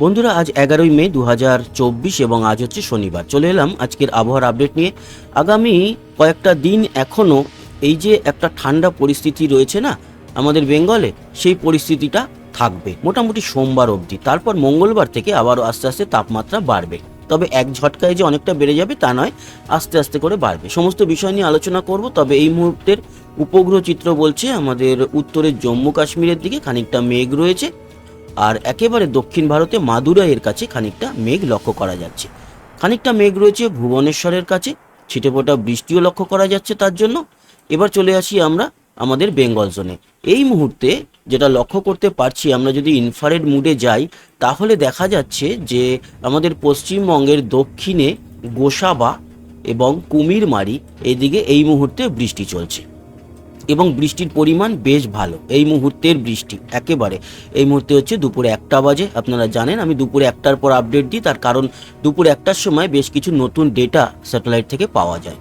বন্ধুরা, আজ এগারোই মে দু এবং আজ হচ্ছে শনিবার। চলে এলাম আজকের আবহাওয়ার আপডেট নিয়ে। আগামী কয়েকটা দিন এখনও এই যে একটা ঠান্ডা পরিস্থিতি রয়েছে না আমাদের বেঙ্গলে, সেই পরিস্থিতিটা থাকবে। মোটামুটি সোমবার অবধি, তারপর মঙ্গলবার থেকে আবারও আস্তে আস্তে তাপমাত্রা বাড়বে। তবে এক ঝটকায় যে অনেকটা বেড়ে যাবে তা নয়, আস্তে আস্তে করে বাড়বে। সমস্ত বিষয় নিয়ে আলোচনা করব, তবে এই মুহূর্তের উপগ্রহ চিত্র বলছে আমাদের উত্তরের জম্মু কাশ্মীরের দিকে, খানিকটা মেঘ রয়েছে। আর একেবারে দক্ষিণ ভারতে মাদুরাইয়ের কাছে খানিকটা মেঘ লক্ষ্য করা যাচ্ছে। খানিকটা মেঘ রয়েছে ভুবনেশ্বরের কাছে, ছিটেফোঁটা বৃষ্টিও লক্ষ্য করা যাচ্ছে তার জন্য। এবার চলে আসি আমরা আমাদের বেঙ্গল জোনে। এই মুহূর্তে যেটা লক্ষ্য করতে পারছি আমরা যদি ইনফারেড মুডে যাই, তাহলে দেখা যাচ্ছে যে আমাদের পশ্চিমবঙ্গের দক্ষিণে গোসাবা এবং কুমিরমারি, এদিকে এই মুহূর্তে বৃষ্টি চলছে। এবং বৃষ্টির পরিমাণ বেশ ভালো। এই মুহূর্তের বৃষ্টি, একেবারে। এই মুহূর্তে হচ্ছে দুপুরে একটা বাজে, আপনারা জানেন, আমি দুপুরে একটার পর আপডেট দিই, তার কারণ দুপুরে একটার সময় বেশ কিছু নতুন ডেটা স্যাটেলাইট থেকে পাওয়া যায়।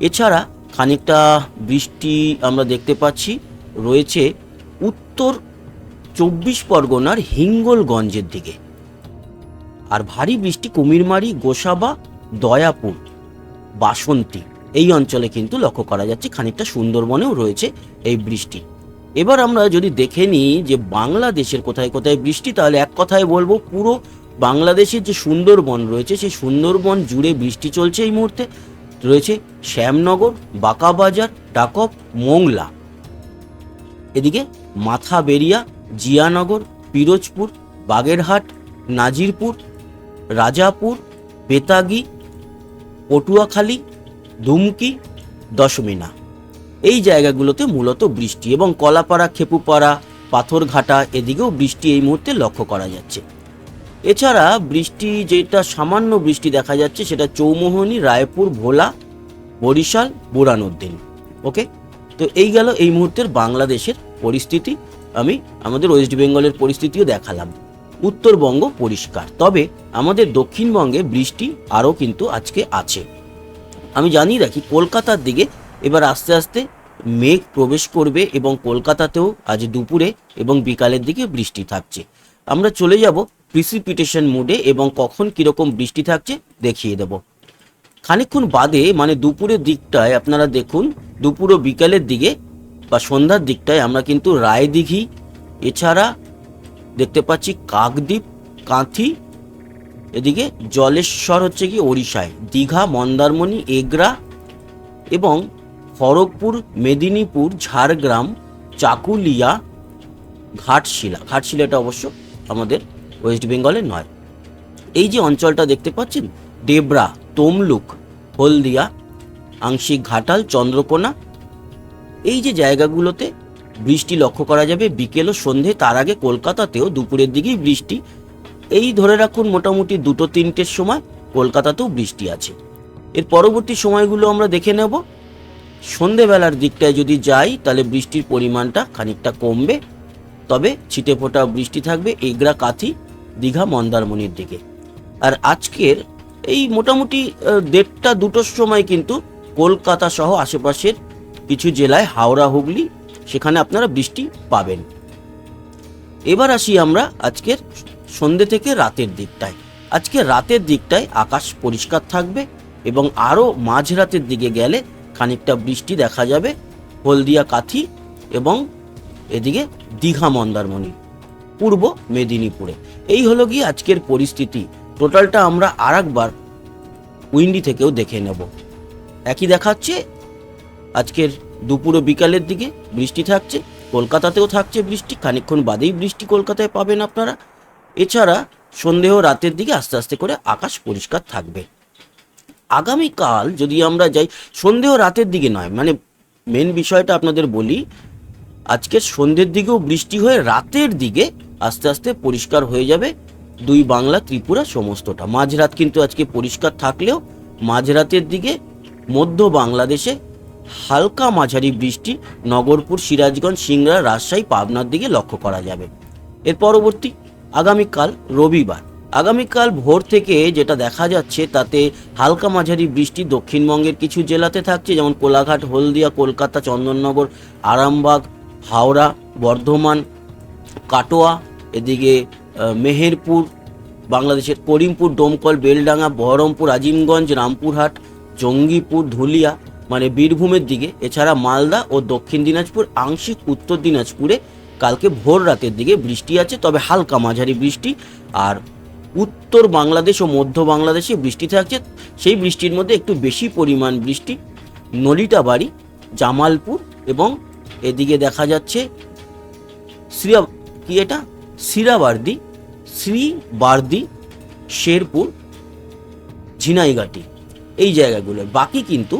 এছাড়া খানিকটা বৃষ্টি আমরা দেখতে পাচ্ছি, রয়েছে উত্তর চব্বিশ পরগনার হিঙ্গলগঞ্জের দিকে। আর ভারী বৃষ্টি কুমিরমারি, গোসাবা, দয়াপুর, বাসন্তী। এই অঞ্চলে কিন্তু লক্ষ্য করা যাচ্ছে খানিকটা সুন্দরবনেও রয়েছে এই বৃষ্টি। এবার আমরা যদি দেখে নিই যে বাংলাদেশের কোথায় কোথায় বৃষ্টি, তাহলে এক কথায় বলব পুরো বাংলাদেশের যে সুন্দরবন রয়েছে, সেই সুন্দরবন জুড়ে বৃষ্টি চলছে এই মুহূর্তে। রয়েছে শ্যামনগর, বাঁকাবাজার টাকপ মোংলা। এদিকে মাথাবেরিয়া, জিয়ানগর, পিরোজপুর, বাগেরহাট, নাজিরপুর, রাজাপুর, বেতাগি, পটুয়াখালী ধুমকি, দশমিনা। এই জায়গাগুলোতে মূলত বৃষ্টি এবং কলাপাড়া, খেপুপাড়া, পাথরঘাটা এদিকেও বৃষ্টি এই মুহূর্তে লক্ষ্য করা যাচ্ছে। এছাড়া বৃষ্টি যেটা সামান্য বৃষ্টি দেখা যাচ্ছে সেটা চৌমোহনী, রায়পুর, ভোলা, বরিশাল বুরানুদ্দিন ওকে? তো এই গেল এই মুহূর্তের বাংলাদেশের পরিস্থিতি। আমি আমাদের ওয়েস্ট বেঙ্গলের পরিস্থিতিও দেখালাম। উত্তরবঙ্গ পরিষ্কার। তবে আমাদের দক্ষিণবঙ্গে বৃষ্টি আরও কিন্তু আজকে আছে। আমি জানিয়ে রাখি, কলকাতার দিকে এবার আস্তে আস্তে মেঘ প্রবেশ করবে এবং কলকাতাতেও আজ দুপুরে এবং বিকালের দিকে বৃষ্টি থাকছে। আমরা চলে যাব প্রিসিপিটেশন মুডে এবং কখন কীরকম বৃষ্টি থাকছে দেখিয়ে দেব। খানিকক্ষণ বাদে মানে দুপুরের দিকটায় আপনারা দেখুন, দুপুর ও বিকালের দিকে বা সন্ধ্যার দিকটায় আমরা কিন্তু রায়দিঘি, এছাড়া দেখতে পাচ্ছি কাকদ্বীপ, কাঁথি এদিকে জলেশ্বর হচ্ছে কি ওড়িশায়, দীঘা, মন্দারমণি, এগরা এবং খড়গপুর, মেদিনীপুর, ঝাড়গ্রাম, চাকুলিয়া, ঘাটশিলা। ঘাটশিলাটা অবশ্য আমাদের ওয়েস্ট বেঙ্গলে নয়। এই যে অঞ্চলটা দেখতে পাচ্ছেন, ডেবরা, তমলুক, হলদিয়া, আংশিক ঘাটাল, চন্দ্রকোনা, এই যে জায়গাগুলোতে বৃষ্টি লক্ষ্য করা যাবে বিকেল ও সন্ধে, তার আগে কলকাতাতেও দুপুরের দিকেই বৃষ্টি এই ধরে রাখুন মোটামুটি দুটো তিনটের সময়, কলকাতাতেও বৃষ্টি আছে। এর পরবর্তী সময়গুলো আমরা দেখে নেব। সন্ধেবেলার দিকটায় যদি যাই, তাহলে বৃষ্টির পরিমাণটা খানিকটা কমবে। তবে ছিটে ফোটা বৃষ্টি থাকবে এগরা কাথি দীঘা মন্দারমণির দিকে। আর আজকের এই মোটামুটি দেড়টা দুটোর সময় কিন্তু কলকাতা সহ আশেপাশের কিছু জেলায় হাওড়া, হুগলি, সেখানে আপনারা বৃষ্টি পাবেন। এবার আসি আমরা আজকের সন্ধে থেকে রাতের দিকটায়। আজকে রাতের দিকটায় আকাশ পরিষ্কার থাকবে এবং আরও মাঝরাতের দিকে গেলে খানিকটা বৃষ্টি দেখা যাবে, হলদিয়া কাথি এবং এদিকে দীঘা মন্দারমণি, পূর্ব মেদিনীপুরে। এই হলো গিয়ে আজকের পরিস্থিতি। টোটালটা আমরা আর একবার উইন্ডি থেকেও দেখে নেব। একই দেখাচ্ছে, আজকের দুপুর ও বিকালের দিকে বৃষ্টি থাকছে, কলকাতাতেও থাকছে বৃষ্টি, খানিকক্ষণ বাদেই বৃষ্টি কলকাতায় পাবেন আপনারা। এছাড়া সন্দেহ রাতের দিকে আস্তে আস্তে করে আকাশ পরিষ্কার থাকবে। আগামীকাল যদি আমরা যাই, সন্দেহ রাতের দিকে নয় মানে মেন বিষয়টা আপনাদের বলি, আজকে সন্ধ্যের দিকেও বৃষ্টি হয়ে রাতের দিকে আস্তে আস্তে পরিষ্কার হয়ে যাবে দুই বাংলা ত্রিপুরা সমস্তটা। মাঝরাত কিন্তু আজকে পরিষ্কার থাকলেও মাঝরাতের দিকে মধ্য বাংলাদেশে হালকা মাঝারি বৃষ্টি নগরপুর, সিরাজগঞ্জ, সিংড়া, রাজশাহী, পাবনার দিকে লক্ষ্য করা যাবে। এর পরবর্তী আগামীকাল রবিবার। আগামীকাল ভোর থেকে যেটা দেখা যাচ্ছে, তাতে হালকা মাঝারি বৃষ্টি দক্ষিণবঙ্গের কিছু জেলাতে থাকছে, যেমন কোলাঘাট, হলদিয়া, কলকাতা, চন্দননগর, আরামবাগ, হাওড়া, বর্ধমান, কাটোয়া, এদিকে মেহেরপুর, বাংলাদেশের করিমপুর ডোমকল বেলডাঙ্গা, বহরমপুর, আজিমগঞ্জ, রামপুরহাট, জঙ্গিপুর, ধুলিয়া মানে বীরভূমের দিকে। এছাড়া মালদা ও দক্ষিণ দিনাজপুর, আংশিক উত্তর দিনাজপুরে কালকে ভোর রাতের দিকে বৃষ্টি আছে, তবে হালকা মাঝারি বৃষ্টি। আর উত্তর বাংলাদেশ ও মধ্য বাংলাদেশে বৃষ্টি থাকছে। সেই বৃষ্টির মধ্যে একটু বেশি পরিমাণ বৃষ্টি। নলিটাবাড়ি জামালপুর এবং এদিকে দেখা যাচ্ছে শ্রীয়া কি এটা? সিরাবার্দি, শ্রীবার্দি, শেরপুর, ঝিনাইগাটি এই জায়গাগুলো। বাকি কিন্তু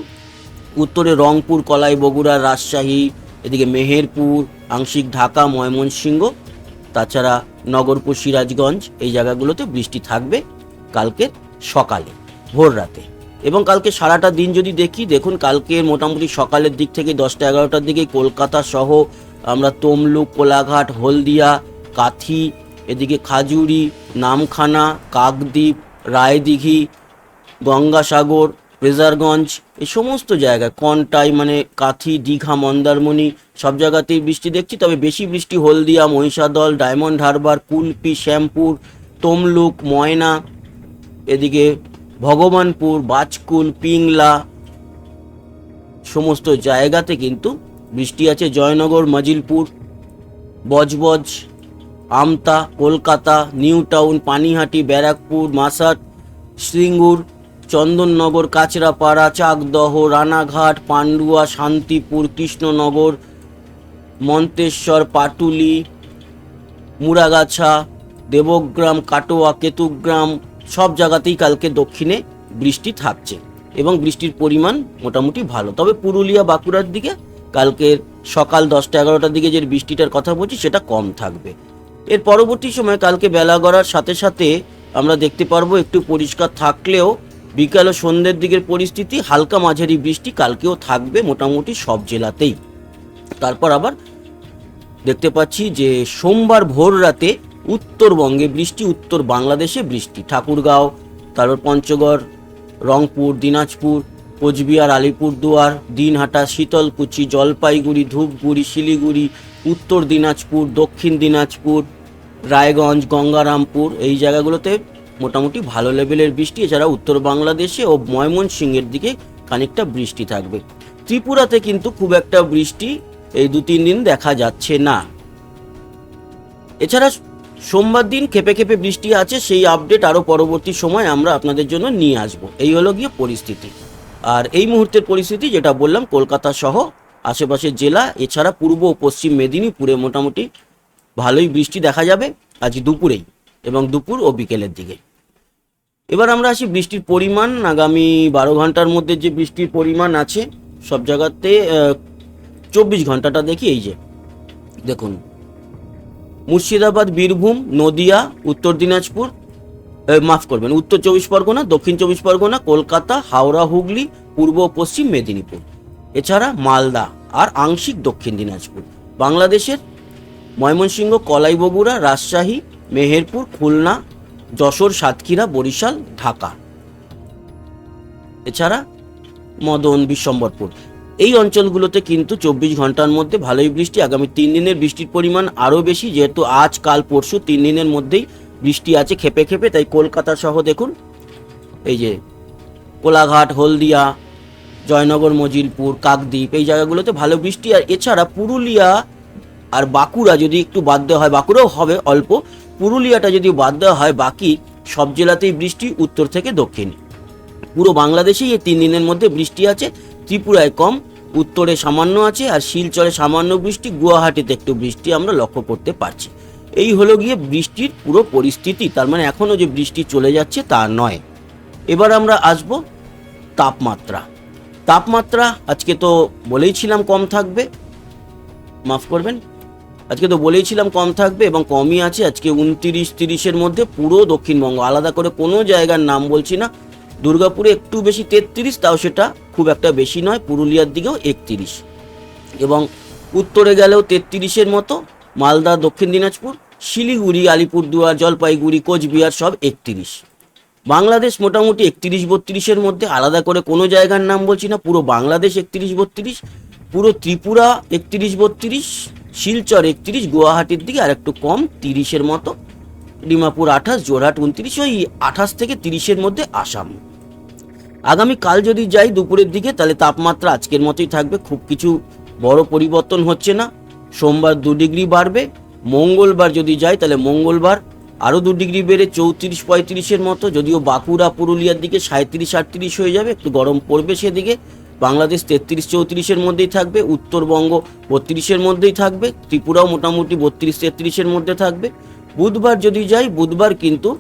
উত্তরে রংপুর, কলাই, বগুড়া, রাজশাহী এদিকে মেহেরপুর, আংশিক ঢাকা, ময়মনসিংহ, তাছাড়া নগরপুর, সিরাজগঞ্জ এই জায়গাগুলোতে বৃষ্টি থাকবে কালকে সকালে, ভোর রাতে। এবং কালকে সারাটা দিন যদি দেখি, দেখুন কালকে মোটামুটি সকালের দিক থেকে দশটা এগারোটার দিকে কলকাতা সহ আমরা তমলুক, কোলাঘাট, হলদিয়া, কাথি, এদিকে খাজুরি, নামখানা, কাকদ্বীপ, রায়দিঘি, গঙ্গাসাগর রেজারগঞ্জ, এই সমস্ত জায়গায়, কনটাই মানে কাথি, দীঘা, মন্দারমণি, সব জায়গাতেই বৃষ্টি দেখছি। তবে বেশি বৃষ্টি হলদিয়া, মহিষাদল, ডায়মন্ড হারবার, কুলপি, শ্যামপুর, তমলুক, ময়না, এদিকে ভগবানপুর, বাজকুল, পিংলা, সমস্ত জায়গাতে কিন্তু বৃষ্টি আছে। জয়নগর, মজিলপুর, বজবজ, আমতা, কলকাতা, নিউ টাউন, পানিহাটি, ব্যারাকপুর, মাসাট, সিঙ্গুর চন্দননগর, কাচরাপাড়া, চাকদহ, রানাঘাট, পান্ডুয়া, শান্তিপুর, কৃষ্ণনগর, মন্তেশ্বর, পাটুলি মুরাগাছা দেবগ্রাম, কাটোয়া, কেতুগ্রাম, সব জায়গাতেই কালকে দক্ষিণে বৃষ্টি থাকছে এবং বৃষ্টির পরিমাণ মোটামুটি ভালো। তবে পুরুলিয়া, বাঁকুড়ার দিকে কালকের সকাল দশটা এগারোটার দিকে যে বৃষ্টিটার কথা বলছি, সেটা কম থাকবে। এর পরবর্তী সময় কালকে বেলা গড়ার সাথে সাথে আমরা দেখতে পারব একটু পরিষ্কার থাকলেও বিকাল ও সন্ধ্যের দিকের পরিস্থিতি, হালকা মাঝারি বৃষ্টি কালকেও থাকবে মোটামুটি সব জেলাতেই। তারপর আবার দেখতে পাচ্ছি যে সোমবার ভোর রাতে উত্তরবঙ্গে বৃষ্টি, উত্তর বাংলাদেশে বৃষ্টি। ঠাকুরগাঁও, তারপর পঞ্চগড়, রংপুর, দিনাজপুর, কোচবিহার, আলিপুরদুয়ার, দিনহাটা, শীতলকুচি, জলপাইগুড়ি, ধূপগুড়ি, শিলিগুড়ি, উত্তর দিনাজপুর, দক্ষিণ দিনাজপুর, রায়গঞ্জ, গঙ্গারামপুর, এই জায়গাগুলোতে মোটামুটি ভালো লেভেলের বৃষ্টি, এছাড়া উত্তর বাংলাদেশে ও ময়মনসিংহের দিকে খানিকটা বৃষ্টি থাকবে। ত্রিপুরাতে কিন্তু খুব একটা বৃষ্টি এই দু তিন দিন দেখা যাচ্ছে না। এছাড়া সোমবার দিন খেপে খেপে বৃষ্টি আছে, সেই আপডেট আরও পরবর্তী সময় আমরা আপনাদের জন্য নিয়ে আসব। এই হলো গিয়ে পরিস্থিতি। আর এই মুহূর্তের পরিস্থিতি যেটা বললাম, কলকাতা সহ আশেপাশের জেলা, এছাড়া পূর্ব ও পশ্চিম মেদিনীপুরে মোটামুটি ভালোই বৃষ্টি দেখা যাবে আজ দুপুরেই এবং দুপুর ও বিকেলের দিকে। এবার আমরা আসি বৃষ্টির পরিমাণ। আগামী বারো ঘণ্টার মধ্যে যে বৃষ্টির পরিমাণ আছে, সব জায়গাতে চব্বিশ ঘন্টাটা দেখি, এই যে। দেখুন, মুর্শিদাবাদ, বীরভূম, নদিয়া, উত্তর দিনাজপুর মাফ করবেন, উত্তর চব্বিশ পরগনা, দক্ষিণ চব্বিশ পরগনা, কলকাতা, হাওড়া, হুগলি, পূর্ব পশ্চিম মেদিনীপুর। এছাড়া মালদা আর আংশিক দক্ষিণ দিনাজপুর। বাংলাদেশের ময়মনসিংহ কলাই বগুড়া রাজশাহী, মেহেরপুর, খুলনা যশোর, সাতক্ষীরা, বরিশাল, ঢাকা। এছাড়া মদন, বিশ্বম্বরপুর। এই অঞ্চলগুলোতে কিন্তু চব্বিশ ঘণ্টার মধ্যে ভালোই বৃষ্টি, আগামী তিন দিনের বৃষ্টির পরিমাণ আরও বেশি, যেহেতু আজ, কাল, পরশু তিন দিনের মধ্যেই বৃষ্টি আছে খেপে খেপে, তাই কলকাতা সহ দেখুন, এই যে কোলাঘাট, হলদিয়া, জয়নগর, মজিলপুর, কাকদ্বীপ, এই জায়গাগুলোতে ভালো বৃষ্টি। আর এছাড়া পুরুলিয়া আর বাঁকুড়া যদি একটু বাদ দেওয়া হয়, বাঁকুড়াও হবে অল্প, পুরুলিয়াটা যদি বাদ দেওয়া হয়, বাকি সব জেলাতেই বৃষ্টি উত্তর থেকে দক্ষিণ। পুরো বাংলাদেশেই এই তিন দিনের মধ্যে বৃষ্টি আছে, ত্রিপুরায় কম, উত্তরে সামান্য আছে, আর শিলচরে সামান্য বৃষ্টি, গুয়াহাটিতে একটু বৃষ্টি আমরা লক্ষ্য করতে পারছি। এই হলো গিয়ে বৃষ্টির পুরো পরিস্থিতি, তার মানে এখনও যে বৃষ্টি চলে যাচ্ছে তা নয়। এবার আমরা আসব তাপমাত্রা। তাপমাত্রা আজকে তো বলেইছিলাম কম থাকবে, মাফ করবেন। আজকে তো বলেইছিলাম কম থাকবে এবং কমই আছে। আজকে উনতিরিশ তিরিশের মধ্যে পুরো দক্ষিণবঙ্গ। আলাদা করে কোনো জায়গার নাম বলছি না। দুর্গাপুরে একটু বেশি তেত্রিশ, তাও সেটা খুব একটা বেশি নয়, পুরুলিয়ার দিকেও একত্রিশ। এবং উত্তরে গেলেও তেত্রিশের মতো, মালদা, দক্ষিণ দিনাজপুর, শিলিগুড়ি, আলিপুরদুয়ার, জলপাইগুড়ি, কোচবিহার সব একত্রিশ। বাংলাদেশ মোটামুটি একত্রিশ বত্রিশের মধ্যে, আলাদা করে কোনো জায়গার নাম বলছি না, পুরো বাংলাদেশ একত্রিশ বত্রিশ, পুরো ত্রিপুরা একত্রিশ বত্রিশ শিলচর একত্রিশ, গুয়াহাটির দিকে আর একটু কম, তিরিশের মতো। ডিমাপুর আঠাশ জোরহাট উনত্রিশ, ওই আঠাশ থেকে তিরিশের মধ্যে আসাম। আগামী কাল যদি যাই দুপুরের দিকে, তাহলে তাপমাত্রা আজকের মতোই থাকবে, খুব কিছু বড় পরিবর্তন হচ্ছে না। সোমবার দু ডিগ্রি বাড়বে, মঙ্গলবার যদি যাই, তাহলে মঙ্গলবার আরও দু ডিগ্রি বেড়ে চৌত্রিশ, পঁয়ত্রিশের মতো, যদিও বাঁকুড়া, পুরুলিয়ার দিকে সাঁত্রিশ আটত্রিশ হয়ে যাবে, একটু গরম পড়বে সেদিকে। বাংলাদেশ তেত্রিশ চৌত্রিশের মধ্যেই থাকবে, উত্তরবঙ্গ বত্রিশের মধ্যেই থাকবে, ত্রিপুরাও মোটামুটি বত্রিশ তেত্রিশের মধ্যে থাকবে। বুধবার যদি যাই, বুধবার কিন্তু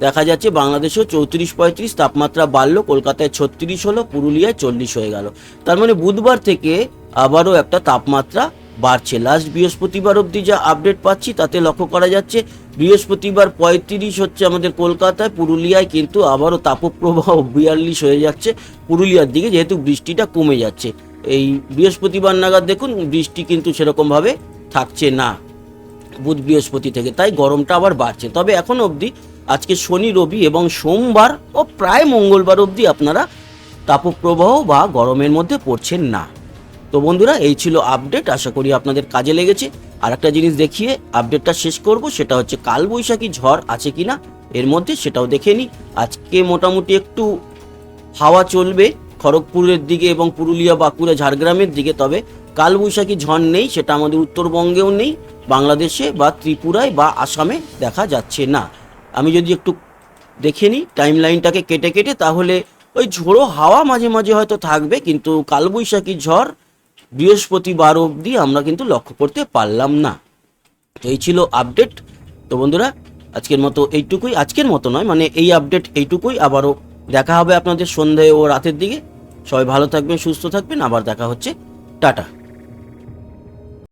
দেখা যাচ্ছে বাংলাদেশেও চৌত্রিশ পঁয়ত্রিশ, তাপমাত্রা বাড়লো, কলকাতায় ছত্রিশ হলো, পুরুলিয়ায় চল্লিশ হয়ে গেল। তার মানে বুধবার থেকে আবারও একটা তাপমাত্রা বাড়ছে। লাস্ট বৃহস্পতিবার অবধি যা আপডেট পাচ্ছি, তাতে লক্ষ্য করা যাচ্ছে, বৃহস্পতিবার পঁয়ত্রিশ হচ্ছে আমাদের কলকাতায়, পুরুলিয়ায় কিন্তু আবারও তাপপ্রবাহ বিয়াল্লিশ হয়ে যাচ্ছে। পুরুলিয়ার দিকে যেহেতু বৃষ্টিটা কমে যাচ্ছে। এই বৃহস্পতিবার নাগাদ দেখুন, বৃষ্টি কিন্তু সেরকমভাবে থাকছে না বুধ বৃহস্পতি থেকে, তাই গরমটা আবার বাড়ছে। তবে এখন অবধি আজকে শনি, রবি এবং সোমবার ও প্রায় মঙ্গলবার অবধি আপনারা তাপপ্রবাহ বা গরমের মধ্যে পড়ছেন না। তো বন্ধুরা, এই ছিল আপডেট আশা করি আপনাদের কাজে লেগেছে। আর একটা জিনিস দেখিয়ে আপডেটটা শেষ করব, সেটা হচ্ছে কালবৈশাখী ঝড় আছে কি না এর মধ্যে সেটাও দেখে নিই। আজকে মোটামুটি একটু হাওয়া চলবে খড়গপুরের দিকে এবং পুরুলিয়া, বাঁকুড়া, ঝাড়গ্রামের দিকে, তবে কালবৈশাখী ঝড় নেই, সেটা আমাদের উত্তরবঙ্গেও নেই, বাংলাদেশে বা ত্রিপুরায় বা আসামে দেখা যাচ্ছে না। আমি যদি একটু দেখে নিই টাইম লাইনটাকে কেটে কেটে, তাহলে ওই ঝোড়ো হাওয়া মাঝে মাঝে হয়তো থাকবে, কিন্তু কালবৈশাখী ঝড় বৃহস্পতিবার অবধি আমরা কিন্তু লক্ষ্য করতে পারলাম না। তো এই ছিল আপডেট তো বন্ধুরা, আজকের মতো এইটুকুই, আজকের মতো নয় মানে এই আপডেট এইটুকুই। আবারও দেখা হবে আপনাদের সন্ধ্যায় ও রাতের দিকে। সবাই ভালো থাকবেন, সুস্থ থাকবেন। আবার দেখা হচ্ছে। টাটা।